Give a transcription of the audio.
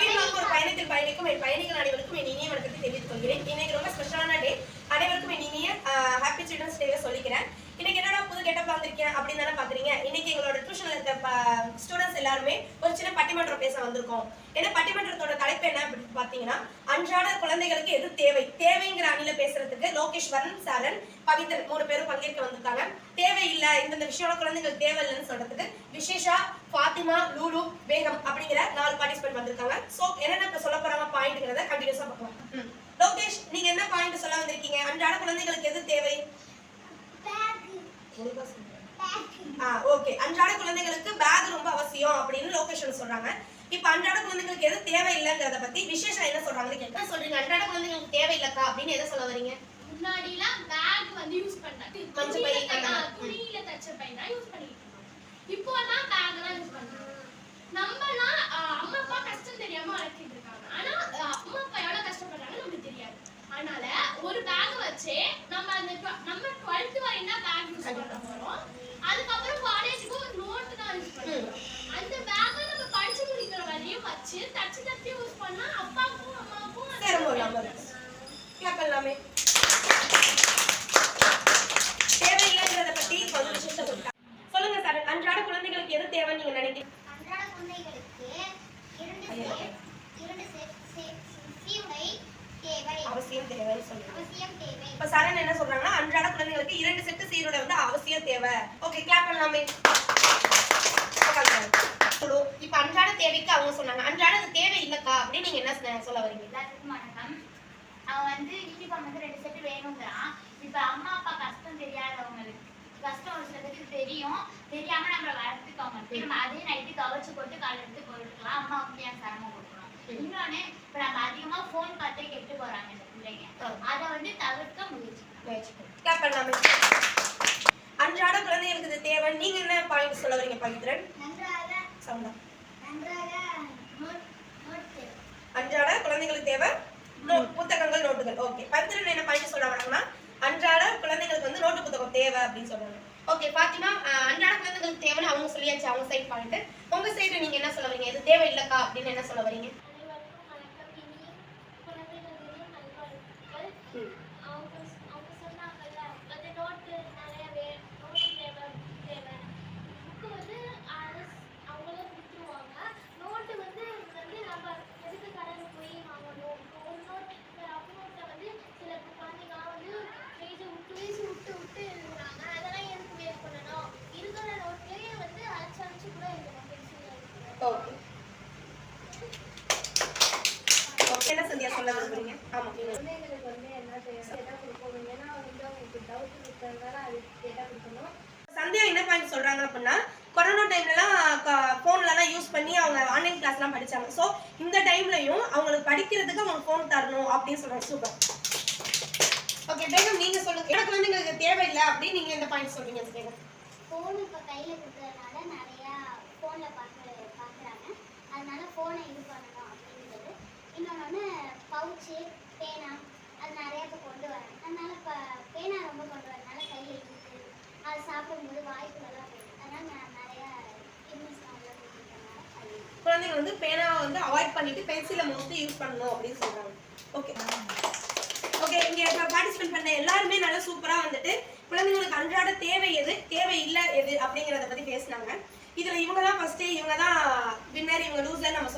மகிழ்வாக ஒரு பயணத்தில் பயணிக்கும் என் பயணிகள் அனைவருக்கும் என் இனிய வணக்கத்தை தெரிவித்துக் கொள்கிறேன். இன்னைக்கு ரொம்ப ஸ்பெஷலான டே அனைவருக்கும் என் இனிய ஹாப்பி சில்ட்ரன்ஸ் டேவை சொல்லிக்கிறேன். இன்னைக்கு என்னடா புது கெட்டப் வந்திருக்கேன் அப்படின்னு தானே பாக்குறீங்க. இன்னைக்கு எங்களோட டியூஷன்ல இருக்க ஸ்டூடெண்ட்ஸ் எல்லாருமே ஒரு சின்ன பட்டிமன்றம் பேச வந்திருக்கோம். ஏன்னா பட்டிமன்றத்தோட தலைப்பு என்ன அப்படின்னு பாத்தீங்கன்னா அன்றாட குழந்தைகளுக்கு எது தேவை? தேவைங்கிற அணில பேசுறதுக்கு லோகேஸ்வரன் சாரன் பவித்தன் மூணு பேரும் பங்கேற்க வந்திருக்காங்க. இந்தந்த விஷயம் குழந்தைகள் தேவை இல்லைன்னு சொல்றதுக்கு விசேஷா ஃபாத்திமா லூலு பேகம் அப்படிங்கிற நாலு பார்ட்டிசிபென்ட் வந்திருக்காங்க. சோ என்னென்ன இப்ப சொல்ல போறாங்க பாயிண்ட்ங்கிறத கண்டினியூஸா பார்க்கலாம். லோகேஷ் நீங்க என்ன பாயிண்ட் சொல்ல வந்திருக்கீங்க? அன்றாட குழந்தைகளுக்கு எது தேவை? ஓகே அன்றாட குழந்தைகளுக்கு பேக் ரொம்ப அவசியம் அப்படின்னு லோகேஷன் சொல்றாங்க. இப்ப அன்றாட குழந்தைகளுக்கு எது தேவை இல்லைங்கிறத பத்தி விசேஷம் என்ன சொல்றாங்கன்னு கேட்டா சொல்றீங்க. அன்றாட குழந்தைகளுக்கு தேவை இல்லக்கா அப்படின்னு எதை சொல்ல வரீங்க? முன்னாடிலாம் பேக் வந்து யூஸ் பண்ணாங்க. துணியில தச்ச பை தான் யூஸ் பண்ணிட்டு இருக்கோம் இப்போ எல்லாம் பேக் தான் யூஸ் பண்றோம் நம்மலாம் அஹ், அம்மா அப்பா கஷ்டம் தெரியாம வளர்த்திட்டு இருக்காங்க. ஆனா அம்மா அப்பா எவ்வளவு கஷ்டப்படுறாங்கன்னு நமக்கு தெரியாது. அதனால ஒரு பேக் வச்சு நம்ம அந்த நம்ம டுவெல்த் வரையும் தான் பேக் யூஸ் பண்ண போறோம். அதுக்கப்புறம் காலேஜுக்கு ஒரு நோட்டு தான் யூஸ் பண்ணுறோம் அந்த பேக்கை நம்ம படிச்சு முடிக்கிற வரையும் வச்சு தச்சு தச்சு யூஸ் பண்ணா அப்பாவுக்கும் அம்மாவுக்கும் அது சரி ஒரு நம்பர் கிளாப் பண்ணலாமே தேவை இல்லைங்கிறத பத்தி கொஞ்சம் விசேஷம் சொல்லிட்டாங்க சொல்லுங்க சார் அன்றாட குழந்தைகளுக்கு எது தேவைன்னு நீங்க நினைக்கிறீங்க? அன்றாட குழந்தைகளுக்கு அவசியம் தேவைன்னு சொல்லுங்க இப்ப சரண் என்ன சொல்றாங்கன்னா அன்றாட குழந்தைகளுக்கு இரண்டு செட்டு சீருடை வந்து அவசியம் தேவை. ஓகே கிளாப் பண்ணலாமே. இப்ப அன்றாட தேவைக்கு அவங்க சொன்னாங்க. அன்றாட தேவை இல்லக்கா அப்படின்னு நீங்க என்ன சொல்ல வரீங்க? எல்லாத்துக்கும் வணக்கம். அவன் வந்து யூனிஃபார்ம் வந்து ரெண்டு செட்டு வேணுங்கிறான். இப்ப அம்மா அப்பா கஷ்டம் தெரியாதவங்களுக்கு கஷ்டம் ஒரு சிலருக்கு தெரியும். தெரியாம நம்ம வளர்த்துக்கோங்க. நம்ம அதே நைட்டு துவைச்சு போட்டு காலை எடுத்து போட்டுக்கலாம். அம்மா வந்து ஏன் சிரமம் கொடுக்கணும்? இன்னொன்னு இப்ப நம்ம அதிகமா போன் பார்த்தே கெட்டு போறாங்க இந்த பிள்ளைங்க. அதை வந்து தவிர்க்க முயற்சி அன்றாட குழந்தைகளுக்கு இது தேவை. நீங்க என்ன பாயிண்ட் சொல்ல வரீங்க பவித்ரன் நன்றாக சவுண்டா. நன்றாக அன்றாட குழந்தைகளுக்கு தேவை? புத்தகங்கள் நோட்டுகள் ஓகே பவித்ரன் என்ன பாயிண்ட் சொல்ல வராங்கன்னா அன்றாட குழந்தைகளுக்கு வந்து நோட்டு புத்தகம் தேவை அப்படின்னு சொல்றாங்க. ஓகே பாத்திமா அன்றாட குழந்தைகளுக்கு தேவைன்னு அவங்க சொல்லியாச்சு அவங்க சைட் பாயிண்ட் உங்க சைடு நீங்க என்ன சொல்ல வரீங்க? இது தேவை இல்லக்கா அப்படின்னு என்ன சொல்ல வரீங்க? ம். அவங்க அவங்க சொன்னாங்கல்ல அது நோட்டு நிறைய வே நோட்டு தேவை தேவை புக்கு வந்து அரசு அவங்களே கொடுத்துருவாங்க நோட்டு வந்து வந்து நம்ம எதுக்கு கடையில் போய் வாங்கணும் ஒரு நோட் ரஃப் நோட்டை வந்து சில குழந்தைங்களாம் வந்து பேஜை விட்டு பேஜ் விட்டு விட்டு எழுதுறாங்க அதெல்லாம் எதுக்கு வேஸ்ட் பண்ணணும் இருக்கிற நோட்லேயே வந்து அரைச்சு அரைச்சு கூட எழுதணும் பென்சில் எழுதுறோம் ஓகே என்ன சந்தியா சொல்ல விரும்புறீங்க? ஆமா. நீங்க குழந்தைங்களுக்கு வந்து என்ன செய்யணும்? கேட்டா கொடுக்கணும். ஏன்னா வந்து அவங்களுக்கு டவுட் இருக்கிறதுனால அது கேட்டா கொடுக்கணும். சந்தியா என்ன பாயிண்ட் சொல்றாங்க அப்படின்னா கொரோனா டைம்லலாம் ஃபோன்லலாம் யூஸ் பண்ணி அவங்க ஆன்லைன் கிளாஸ்லாம் படிச்சாங்க. ஸோ இந்த டைம்லயும் அவங்களுக்கு படிக்கிறதுக்கு அவங்க ஃபோன் தரணும் அப்படின்னு சொல்றாங்க. சூப்பர் ஓகே பேகம் நீங்க சொல்லுங்க. எனக்கு வந்து எங்களுக்கு தேவையில்லை அப்படின்னு நீங்க இந்த பாயிண்ட் சொல்றீங்க பேகம் ஃபோன் இப்போ கையில் கொடுக்கறதுனால நிறையா ஃபோனில் பார்க்குறாங்க அதனால ஃபோனை இது பண்ணணும் அப்படிங்கிறது இன்னொன்று பவுச்சு பேனா அது நிறையா இப்போ கொண்டு வராங்க அதனால இப்போ பேனா ரொம்ப கொண்டு வரதுனால கையில் இருக்கு அது சாப்பிடும்போது வாய்ப்புகள்லாம் போயிடும் அதனால நான் நிறையா குழந்தைங்க வந்து பேனாவை வந்து அவாய்ட் பண்ணிட்டு பென்சிலை மோஸ்ட்லி யூஸ் பண்ணணும் அப்படின்னு சொல்றாங்க. ஓகே ஓகே இங்கே பார்ட்டிசிபேட் பண்ண எல்லாருமே நல்லா சூப்பராக வந்துட்டு குழந்தைங்களுக்கு அன்றாட தேவை எது தேவை இல்லை எது அப்படிங்கிறத பற்றி பேசினாங்க. இதில் இவங்க தான் ஃபஸ்ட்டு இவங்க தான் இவங்க லூஸ்ல நம்ம